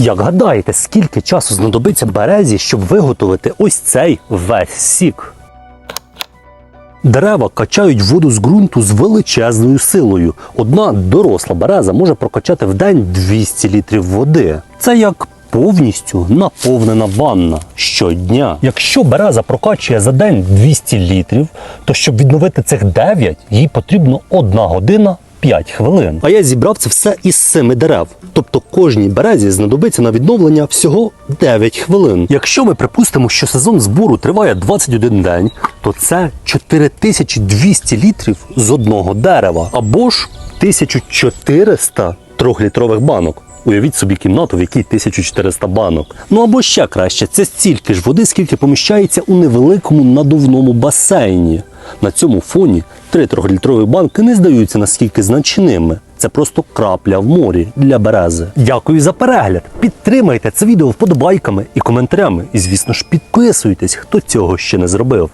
Як гадаєте, скільки часу знадобиться березі, щоб виготовити ось цей весь сік? Дерева качають воду з ґрунту з величезною силою. Одна доросла береза може прокачати в день 200 літрів води. Це як повністю наповнена ванна щодня. Якщо береза прокачує за день 200 літрів, то щоб відновити цих 9, їй потрібно 1 година 5 хвилин. А я зібрав це все із 7 дерев. Тобто кожній березі знадобиться на відновлення всього 9 хвилин. Якщо ми припустимо, що сезон збору триває 21 день, то це 4200 літрів з одного дерева або ж 1400 трьохлітрових банок. Уявіть собі кімнату, в якій 1400 банок. Ну або ще краще, це стільки ж води, скільки поміщається у невеликому надувному басейні. На цьому фоні три трьохлітрові банки не здаються наскільки значними. Це просто крапля в морі для берези. Дякую за перегляд. Підтримайте це відео вподобайками і коментарями. І, звісно ж, підписуйтесь, хто цього ще не зробив.